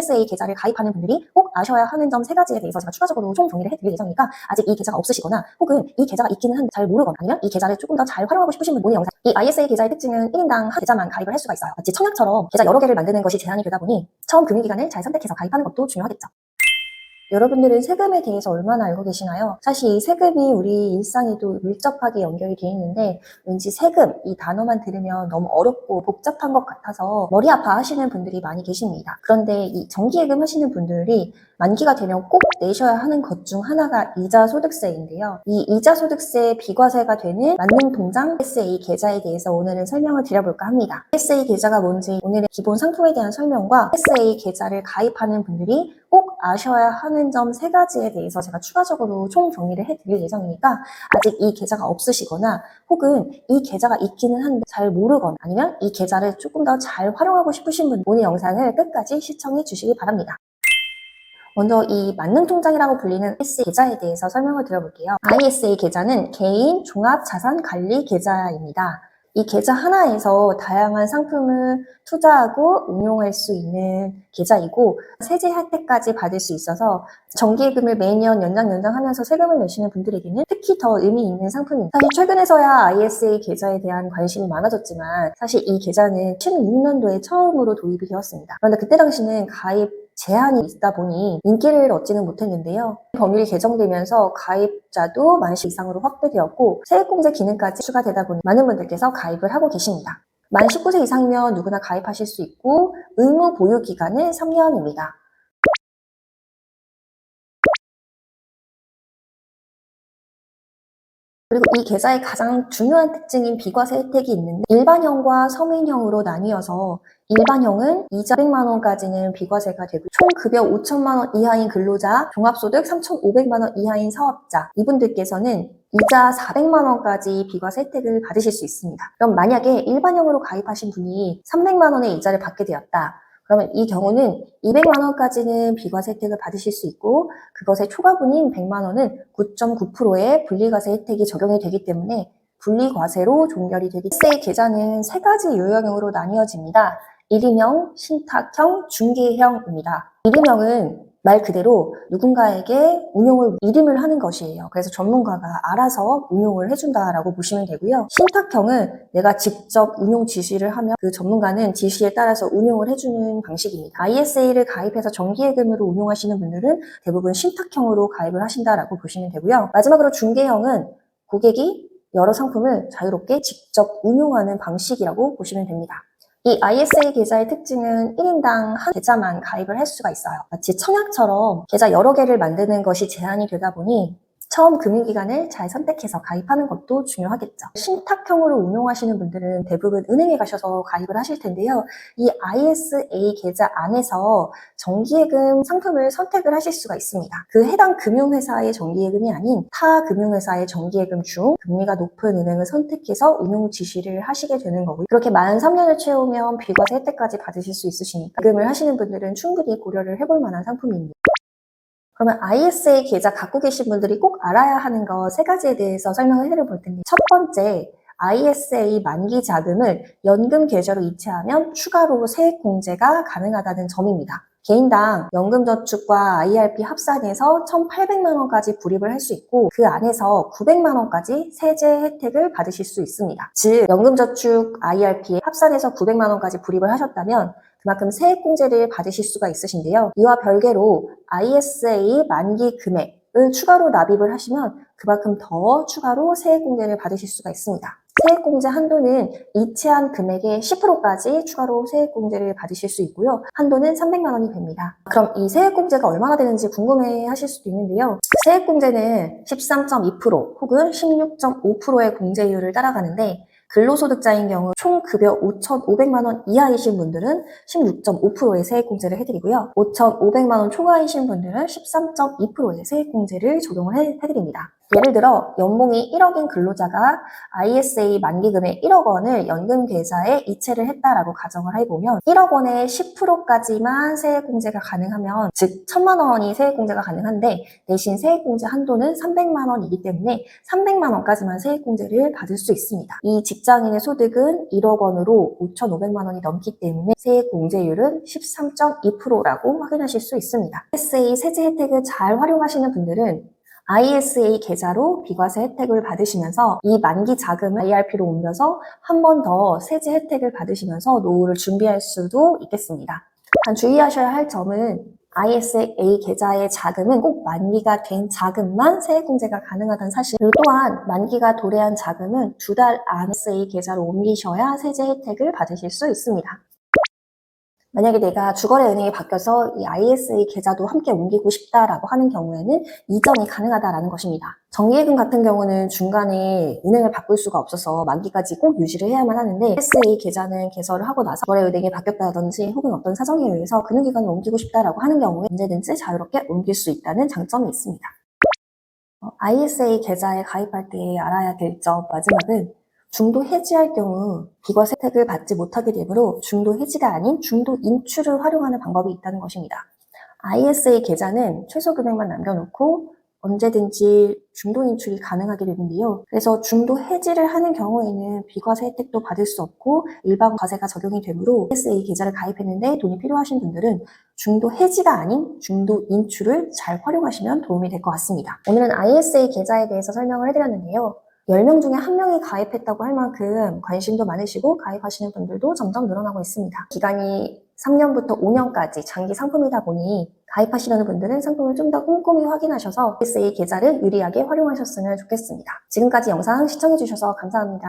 ISA 계좌를 가입하는 분들이 꼭 아셔야 하는 점 세 가지에 대해서 제가 추가적으로 총 정리를 해드릴 예정이니까 아직 이 계좌가 없으시거나 혹은 이 계좌가 있기는 한데 잘 모르거나 아니면 이 계좌를 조금 더 잘 활용하고 싶으신 분 오늘 영상 이 ISA 계좌의 특징은 1인당 한 계좌만 가입을 할 수가 있어요. 마치 청약처럼 계좌 여러 개를 만드는 것이 제한이 되다 보니 처음 금융기관을 잘 선택해서 가입하는 것도 중요하겠죠. 여러분들은 세금에 대해서 얼마나 알고 계시나요? 사실 이 세금이 우리 일상에도 밀접하게 연결이 되어 있는데 왠지 세금 이 단어만 들으면 너무 어렵고 복잡한 것 같아서 머리 아파 하시는 분들이 많이 계십니다. 그런데 이 정기예금 하시는 분들이 만기가 되면 꼭 내셔야 하는 것 중 하나가 이자 소득세인데요. 이 이자 소득세 비과세가 되는 만능 통장 SA 계좌에 대해서 오늘은 설명을 드려볼까 합니다. SA 계좌가 뭔지 오늘의 기본 상품에 대한 설명과 SA 계좌를 가입하는 분들이 꼭 아셔야 하는 점 세 가지에 대해서 제가 추가적으로 총 정리를 해드릴 예정이니까 아직 이 계좌가 없으시거나 혹은 이 계좌가 있기는 한데 잘 모르거나 아니면 이 계좌를 조금 더 잘 활용하고 싶으신 분 오늘 영상을 끝까지 시청해 주시기 바랍니다. 먼저 이 만능 통장이라고 불리는 SA 계좌에 대해서 설명을 드려볼게요. ISA 계좌는 개인 종합 자산 관리 계좌입니다. 이 계좌 하나에서 다양한 상품을 투자하고 운용할 수 있는 계좌이고 세제 혜택까지 받을 수 있어서 정기예금을 매년 연장 연장하면서 세금을 내시는 분들에게는 특히 더 의미 있는 상품입니다. 사실 최근에서야 ISA 계좌에 대한 관심이 많아졌지만 사실 이 계좌는 16년도에 처음으로 도입이 되었습니다. 그런데 그때 당시는 가입 제한이 있다 보니 인기를 얻지는 못했는데요. 법률이 개정되면서 가입자도 만시 이상으로 확대되었고 세액공제 기능까지 추가되다 보니 많은 분들께서 가입을 하고 계십니다. 만 19세 이상이면 누구나 가입하실 수 있고 의무 보유 기간은 3년입니다. 그리고 이 계좌의 가장 중요한 특징인 비과세 혜택이 있는데 일반형과 서민형으로 나뉘어서 일반형은 이자 100만 원까지는 비과세가 되고 총 급여 5천만 원 이하인 근로자, 종합소득 3,500만 원 이하인 사업자 이분들께서는 이자 400만 원까지 비과세 혜택을 받으실 수 있습니다. 그럼 만약에 일반형으로 가입하신 분이 300만 원의 이자를 받게 되었다. 그러면 이 경우는 200만 원까지는 비과세 혜택을 받으실 수 있고 그것의 초과분인 100만 원은 9.9%의 분리과세 혜택이 적용이 되기 때문에 분리과세로 종결이 되기 때문에 계좌는 세 가지 유형으로 나뉘어집니다. 1인형, 신탁형, 중개형입니다. 1인형은 말 그대로 누군가에게 운용을 이름을 하는 것이에요. 그래서 전문가가 알아서 운용을 해준다라고 보시면 되고요. 신탁형은 내가 직접 운용 지시를 하면 그 전문가는 지시에 따라서 운용을 해주는 방식입니다. ISA를 가입해서 정기예금으로 운용하시는 분들은 대부분 신탁형으로 가입을 하신다라고 보시면 되고요. 마지막으로 중개형은 고객이 여러 상품을 자유롭게 직접 운용하는 방식이라고 보시면 됩니다. 이 ISA 계좌의 특징은 1인당 한 계좌만 가입을 할 수가 있어요. 마치 청약처럼 계좌 여러 개를 만드는 것이 제한이 되다 보니 처음 금융기관을 잘 선택해서 가입하는 것도 중요하겠죠. 신탁형으로 운용하시는 분들은 대부분 은행에 가셔서 가입을 하실 텐데요. 이 ISA 계좌 안에서 정기예금 상품을 선택을 하실 수가 있습니다. 그 해당 금융회사의 정기예금이 아닌 타 금융회사의 정기예금 중 금리가 높은 은행을 선택해서 운용 지시를 하시게 되는 거고요. 그렇게 만 3년을 채우면 비과세 혜택까지 받으실 수 있으시니까 예금을 하시는 분들은 충분히 고려를 해볼 만한 상품입니다. 그러면 ISA 계좌 갖고 계신 분들이 꼭 알아야 하는 거 세 가지에 대해서 설명을 해드릴 텐데 첫 번째 ISA 만기 자금을 연금 계좌로 이체하면 추가로 세액 공제가 가능하다는 점입니다. 개인당 연금저축과 IRP 합산해서 1,800만 원까지 불입을 할 수 있고 그 안에서 900만 원까지 세제 혜택을 받으실 수 있습니다. 즉 연금저축 IRP에 합산해서 900만 원까지 불입을 하셨다면 그만큼 세액공제를 받으실 수가 있으신데요. 이와 별개로 ISA 만기 금액을 추가로 납입을 하시면 그만큼 더 추가로 세액공제를 받으실 수가 있습니다. 세액공제 한도는 이체한 금액의 10%까지 추가로 세액공제를 받으실 수 있고요. 한도는 300만 원이 됩니다. 그럼 이 세액공제가 얼마나 되는지 궁금해 하실 수도 있는데요. 세액공제는 13.2% 혹은 16.5%의 공제율을 따라가는데 근로소득자인 경우 총 급여 5,500만 원 이하이신 분들은 16.5%의 세액공제를 해드리고요. 5,500만 원 초과이신 분들은 13.2%의 세액공제를 적용을 해, 해드립니다. 예를 들어 연봉이 1억인 근로자가 ISA 만기금의 1억 원을 연금 계좌에 이체를 했다라고 가정을 해보면 1억 원의 10%까지만 세액공제가 가능하면 즉 1천만 원이 세액공제가 가능한데 대신 세액공제 한도는 300만 원이기 때문에 300만 원까지만 세액공제를 받을 수 있습니다. 이 직장인의 소득은 1억 원으로 5,500만 원이 넘기 때문에 세액공제율은 13.2%라고 확인하실 수 있습니다. ISA 세제 혜택을 잘 활용하시는 분들은 ISA 계좌로 비과세 혜택을 받으시면서 이 만기 자금을 IRP로 옮겨서 한 번 더 세제 혜택을 받으시면서 노후를 준비할 수도 있겠습니다. 단 주의하셔야 할 점은 ISA 계좌의 자금은 꼭 만기가 된 자금만 세액공제가 가능하다는 사실 그리고 또한 만기가 도래한 자금은 두 달 안에 ISA 계좌로 옮기셔야 세제 혜택을 받으실 수 있습니다. 만약에 내가 주거래 은행이 바뀌어서 이 ISA 계좌도 함께 옮기고 싶다라고 하는 경우에는 이전이 가능하다라는 것입니다. 정기예금 같은 경우는 중간에 은행을 바꿀 수가 없어서 만기까지 꼭 유지를 해야만 하는데 ISA 계좌는 개설을 하고 나서 거래 은행이 바뀌었다든지 혹은 어떤 사정에 의해서 금융기관을 옮기고 싶다라고 하는 경우에 언제든지 자유롭게 옮길 수 있다는 장점이 있습니다. 어, ISA 계좌에 가입할 때 알아야 될 점 마지막은 중도 해지할 경우 비과세 혜택을 받지 못하게 되므로 중도 해지가 아닌 중도 인출을 활용하는 방법이 있다는 것입니다. ISA 계좌는 최소 금액만 남겨놓고 언제든지 중도 인출이 가능하게 되는데요. 그래서 중도 해지를 하는 경우에는 비과세 혜택도 받을 수 없고 일반 과세가 적용이 되므로 ISA 계좌를 가입했는데 돈이 필요하신 분들은 중도 해지가 아닌 중도 인출을 잘 활용하시면 도움이 될 것 같습니다. 오늘은 ISA 계좌에 대해서 설명을 해드렸는데요. 10명 중에 한 명이 가입했다고 할 만큼 관심도 많으시고 가입하시는 분들도 점점 늘어나고 있습니다. 기간이 3년부터 5년까지 장기 상품이다 보니 가입하시려는 분들은 상품을 좀 더 꼼꼼히 확인하셔서 SA 계좌를 유리하게 활용하셨으면 좋겠습니다. 지금까지 영상 시청해주셔서 감사합니다.